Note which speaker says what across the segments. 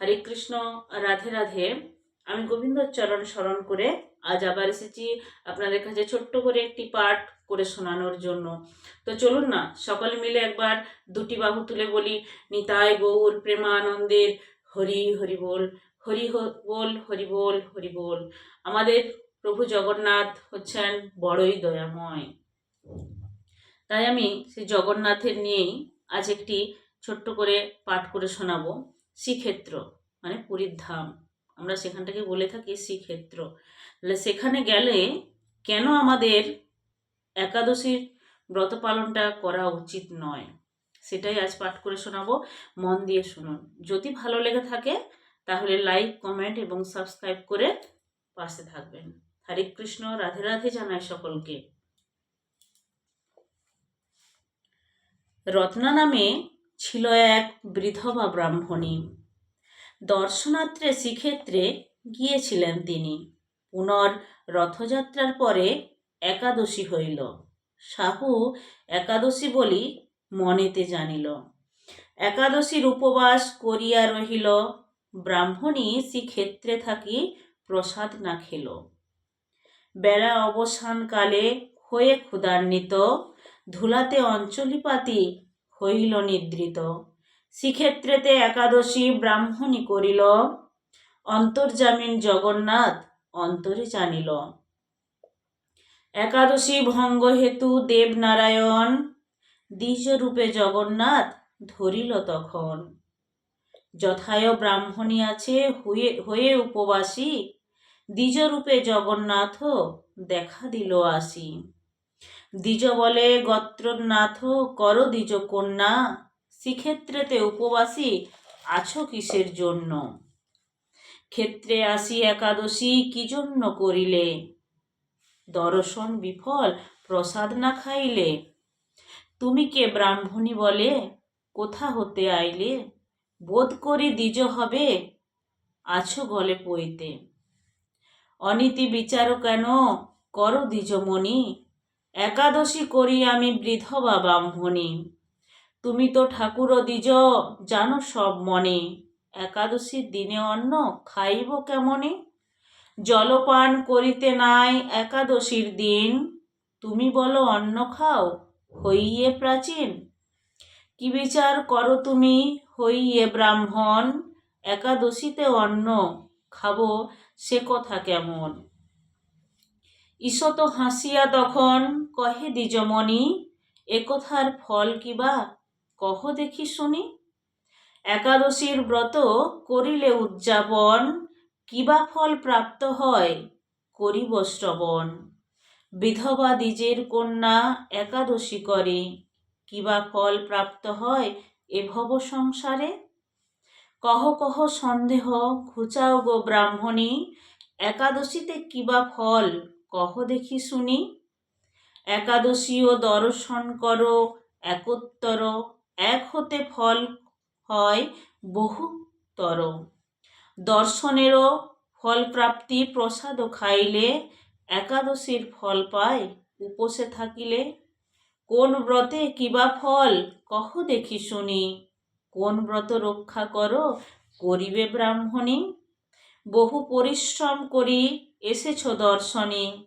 Speaker 1: হরে কৃষ্ণ, রাধে রাধে। আমি গোবিন্দ চরণ স্মরণ করে আজ আবার এসেছি আপনাদের কাছে ছোট্ট করে একটি পাঠ করে শোনানোর জন্য। তো চলুন না, সকলে মিলে একবার দুটি বাহু তুলে বলি, নিতাই গৌর প্রেমানন্দের হরি হরি বল হরি বল হরি বল হরি বল। আমাদের প্রভু জগন্নাথ হচ্ছেন বড়ই দয়াময়। তাই আমি সেই জগন্নাথের নিয়েই আজ একটি ছোট্ট করে পাঠ করে শোনাবো। শ্রীক্ষেত্র মানে পুরীর ধাম। আমরা সেখানটাকে বলে থাকি শ্রীক্ষেত্র। তাহলে সেখানে গেলে কেন আমাদের একাদশীর ব্রত পালনটা করা উচিত নয়? সেটাই আজ পাঠ করে শোনাবো। মন দিয়ে শুনুন। যদি ভালো লেগে থাকে, তাহলে লাইক, কমেন্ট এবং সাবস্ক্রাইব করে পাশে থাকবেন। হরে কৃষ্ণ, রাধে রাধে জানায় সকলকে। রত্না নামে ছিল এক বৃধবা ব্রাহ্মণী। দর্শনাত্রে শ্রীক্ষেত্রে গিয়েছিলেন তিনি। পুনর রথযাত্রার পরে একাদশী হইল। সাহু একাদশী বলি মনেতে জানিল। একাদশীর উপবাস করিয়া রহিল। ব্রাহ্মণী শ্রীক্ষেত্রে থাকি প্রসাদ না খেল। বেড়া অবসানকালে হয়ে ক্ষুধান্বিত, ধুলাতে অঞ্চলিপাতি হইল নিদ্রিত। শ্রীক্ষেত্রেতে একাদশী ব্রাহ্মণী করিল। অন্তর্জামিন জগন্নাথ অন্তরে জানিল। একাদশী ভঙ্গ হেতু দেবনারায়ণ দ্বিজরূপে জগন্নাথ ধরিল তখন। যথায় ব্রাহ্মণী আছে হয়ে হয়ে উপবাসী, দ্বিজরূপে জগন্নাথ দেখা দিল আসি। দ্বিজ বলে গত্রনাথ, কর দ্বিজ কন্যা শ্রীক্ষেত্রেতে উপবাসী আছো কিসের জন্য? ক্ষেত্রে আসি একাদশী কি জন্য করিলে? দর্শন বিফল, প্রসাদ না খাইলে? তুমি কে ব্রাহ্মণী বলে? কোথা হতে আইলে? বোধ করি দ্বিজ হবে, আছো গলে পইতে। অনীতি বিচার কেন? করো দ্বিজমণি। একাদশী করি আমি বৃধবা ব্রাহ্মণী। তুমি তো ঠাকুর দ্বিজ, জানো সব মনে। একাদশীর দিনে অন্ন খাইব কেমনে? জলপান করিতে নাই একাদশীর দিন। তুমি বলো অন্ন খাও, হইয়ে প্রাচীন। কি বিচার করো তুমি, হইয়ে ব্রাহ্মণ? একাদশীতে অন্ন খাব সে কথা কেমন? ঈশত হাসিয়া তখন কহে, দ্বিজমণি একথার ফল কিবা কহ দেখি শুনি। একাদশীর ব্রত করিলে উদযাপন কিবা ফল প্রাপ্ত হয়? করিব শ্রবণ। বিধবা দ্বিজের কন্যা একাদশী করে কিবা ফল প্রাপ্ত হয় এ ভব সংসারে? কহ কহ সন্দেহ, ঘুচাও গো ব্রাহ্মণী, একাদশীতে কিবা ফল কহ দেখি শুনি। একাদশী ও দর্শন করো, একত্তর, এক হতে ফল হয় বহুতর। দর্শনেরও ফল প্রাপ্তি প্রসাদ খাইলে, একাদশীর ফল পায়, উপসে থাকিলে। কোন ব্রতে কিবা ফল, কহ দেখি শুনি। কোন ব্রত রক্ষা করো, করিবে ব্রাহ্মণী। বহু পরিশ্রম করি, এসেছ দর্শনে।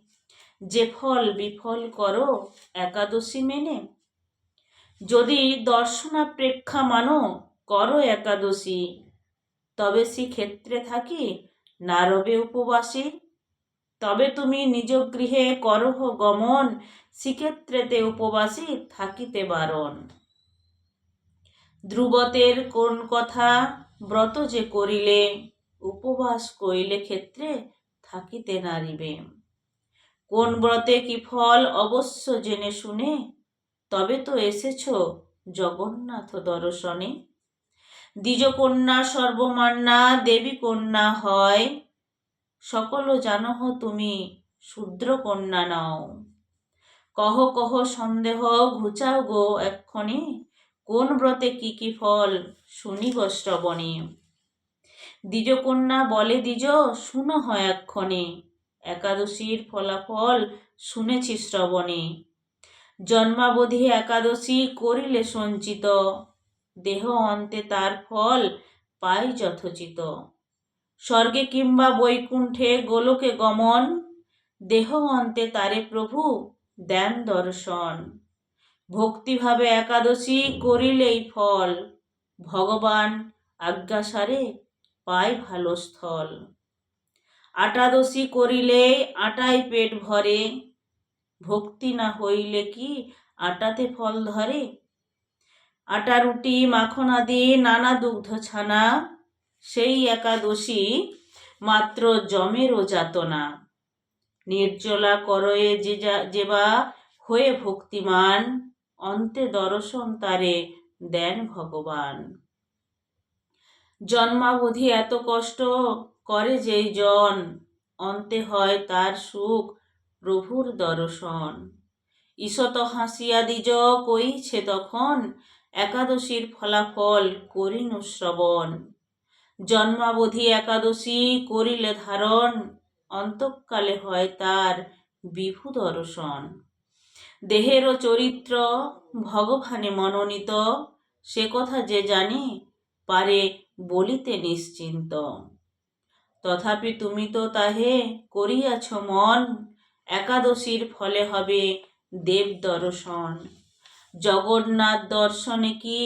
Speaker 1: যে ফল বিফল করো, একাদশী মেনে। যদি দর্শনাপেক্ষা মানো, করো একাদশী। তবে সে ক্ষেত্রে থাকি, নারবে উপবাসী। তবে তুমি নিজ গৃহে করহ গমন, শ্রীক্ষেত্রেতে উপবাসী থাকিতে বারণ। ধ্রুবতের কোন কথা ব্রত যে করিলে, উপবাস করিলে ক্ষেত্রে থাকিতে নারিবে। কোন ব্রতে কি ফল অবশ্য জেনে শুনে? তবে তো এসেছ জগন্নাথ দর্শনে। দ্বিজকন্যা, সর্বমান্না দেবী কন্যা হয়। সকল জানহ তুমি শূদ্র কন্যা নাও। কহ কহ সন্দেহ, ঘুচাও গো এক্ষণে, কোন ব্রতে কি কি ফল শুনিব শ্রবণে? দ্বিজকন্যা বলে, দ্বিজ, শুনো হয় এক্ষণে। একাদশীর ফলাফল শুনেছি শ্রবণে। জন্মাবধি একাদশী করিলে সঞ্চিত, দেহ অন্তে তার ফল পাই যথোচিত। স্বর্গে কিংবা বৈকুণ্ঠে গোলকে গমন, দেহ অন্তে তারে প্রভু দেন দর্শন। ভক্তিভাবে একাদশী করিলেই ফল, ভগবান আজ্ঞাসারে পায় ভালো স্থল। আটাদশী করিলে আটায় পেট ভরে, ভক্তি না হইলে কি আটাতে ফল ধরে? আটা, রুটি, মাখন আদি, নানা দুগ্ধ ছানা, সেই একাদশী মাত্র জমেরও যাতনা। নির্জলা করয়ে যে যা- যেবা হয়ে ভক্তিমান, অন্তে দর্শন তারে দেন ভগবান। জন্মাবধি এত কষ্ট করে যেই জন, অন্তে হয় তার সুখ প্রভুর দর্শন। ঈশত হাসিয়া দ্বিজ কইছে তখন, একাদশীর ফলাফল করিনু শ্রবণ। জন্মাবধি একাদশী করিলে ধারণ, অন্তঃকালে হয় তার বিভু দর্শন। দেহেরও চরিত্র ভগবানে মনোনীত, সে কথা যে জানে, পারে বলিতে নিশ্চিন্ত। তথাপি তুমি তো তাহে করিয়াছ মন, একাদশীর ফলে হবে দেব দর্শন। জগন্নাথ দর্শনে কি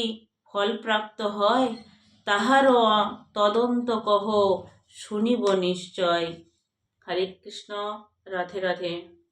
Speaker 1: ফলপ্রাপ্ত হয়, তাহারও তদন্ত কহ শুনিব নিশ্চয়। হরে কৃষ্ণ, রাধে রাধে।